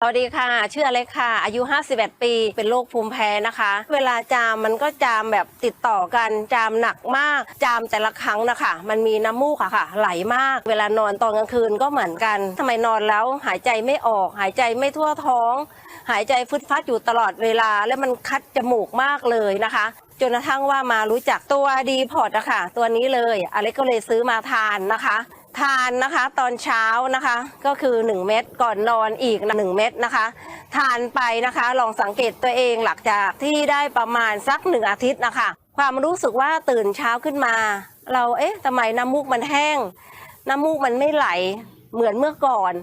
สวัสดีค่ะ ชื่ออเล็กค่ะ อายุ 51 ปี เป็นโรคภูมิแพ้นะคะ เวลาจามมันก็จามแบบติดต่อกัน จามหนักมาก จามแต่ละครั้งนะคะ มันมีน้ำมูกอะค่ะ ไหลมาก เวลานอนตอนกลางคืนก็เหมือนกันทำไมนอนแล้วหายใจไม่ออก หายใจไม่ทั่วท้อง หายใจฟึดฟัดอยู่ตลอดเวลา แล้วมันคัดจมูกมากเลยนะคะจนกระทั่งว่ามารู้จักตัวดีพอร์ตอะค่ะ ตัวนี้เลยอเล็กก็เลยซื้อมาทานนะคะ ทานนะคะตอนเช้านะคะก็คือ 1 เม็ดก่อนนอนอีก 1 เม็ดนะคะ ทานไปนะคะลองสังเกตตัวเองหลังจากที่ได้ประมาณสักหนึ่งอาทิตย์นะคะ ความรู้สึกว่าตื่นเช้าขึ้นมา เราเอ๊ะทำไมน้ำมูกมันแห้ง น้ำมูกมันไม่ไหลเหมือนเมื่อก่อน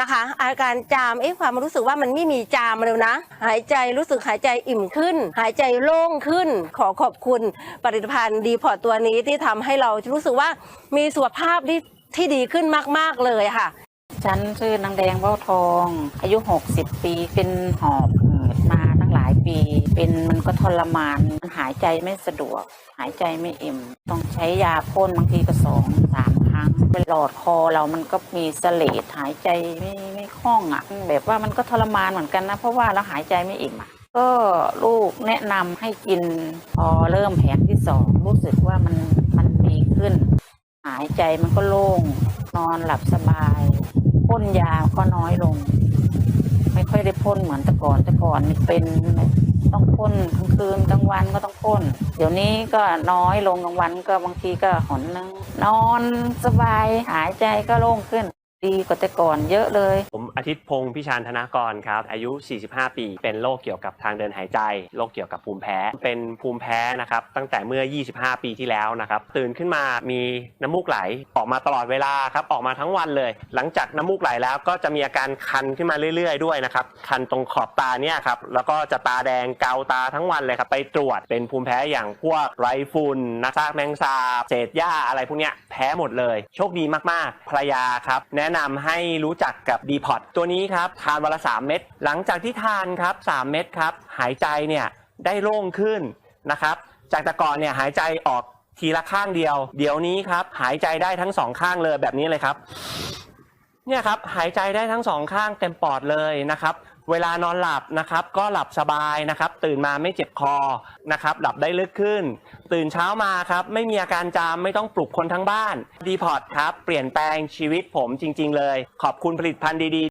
นะคะ อาการจามเอ๊ะความรู้สึกว่ามันไม่มีจามเลยนะ หายใจรู้สึกหายใจอิ่มขึ้น หายใจโล่งขึ้น ขอขอบคุณผลิตภัณฑ์ดีพอร์ตตัวนี้ที่ทำให้เรารู้สึกว่ามีสุขภาพที่ ที่ดีขึ้นมาก ๆ เลยค่ะ ฉันชื่อนางแดงเบ้าทอง อายุ 60 ปีเป็นหอบหืดมาตั้งหลายปี เป็นมันก็ทรมานมันหายใจไม่สะดวก หายใจไม่อิ่ม ต้องใช้ยาพ่นบางทีก็สองสามครั้งเป็นหลอดคอเรามันก็มีเสลดหายใจไม่ไม่คล่องอะ แบบว่ามันก็ทรมานเหมือนกันนะ เพราะว่าเราหายใจไม่อิ่มอะก็ลูกแนะนำให้กินพอเริ่มแผงที่สองรู้สึกว่ามัน หายใจมันก็โล่ง นอนหลับสบายพ่นยาก็น้อยลง ไม่ค่อยได้พ่นเหมือนแต่ก่อนแต่ก่อนเป็นต้องพ่นกลางคืนกลางวันก็ต้องพ่นเดี๋ยวนี้ก็น้อยลงกลางวันก็บางทีก็หอนนึงนอนสบายหายใจก็โล่งขึ้น ดีกว่าแต่ก่อนเยอะเลย ผมอาทิตย์พงศ์พิชานธนากรครับ อายุ 45 ปี เป็นโรคเกี่ยวกับทางเดินหายใจ โรคเกี่ยวกับภูมิแพ้ เป็นภูมิแพ้นะครับ ตั้งแต่เมื่อ 25 ปีที่แล้วนะครับ ตื่นขึ้นมามีน้ำมูกไหล ออกมาตลอดเวลาครับ ออกมาทั้งวันเลย หลังจากน้ำมูกไหลแล้วก็จะมีอาการคันขึ้นมาเรื่อย ๆ ด้วยนะครับ คันตรงขอบตาเนี่ยครับ แล้วก็จะตาแดงเกาตาทั้งวันเลยครับ ไปตรวจ เป็นภูมิแพ้อย่างพวกไรฝุ่นนักซากแมงสาบ เศษหญ้าอะไรพวกเนี้ย แพ้หมดเลย โชคดีมากๆ ภรรยาครับ แนะนำให้รู้จักกับดีพอตตัวนี้ครับทานวันละ 3 เม็ดหลังจากที่ทานครับ 3 เม็ดครับ หายใจเนี่ยได้โล่งขึ้นนะครับ จากแต่ก่อนเนี่ยหายใจออกทีละข้างเดียว เดี๋ยวนี้ครับ หายใจได้ทั้งสองข้างเลยแบบนี้เลยครับเนี่ยครับหายใจได้ทั้งสองข้างเต็มปอดเลยนะครับ เวลานอนหลับนะครับ ก็หลับสบายนะครับ ตื่นมาไม่เจ็บคอนะครับ หลับได้ลึกขึ้น ตื่นเช้ามาครับ ไม่มีอาการจามไม่ต้องปลุกคนทั้งบ้านดีพอร์ตครับ เปลี่ยนแปลงชีวิตผมจริง ๆ เลย ขอบคุณผลิตภัณฑ์ดีๆ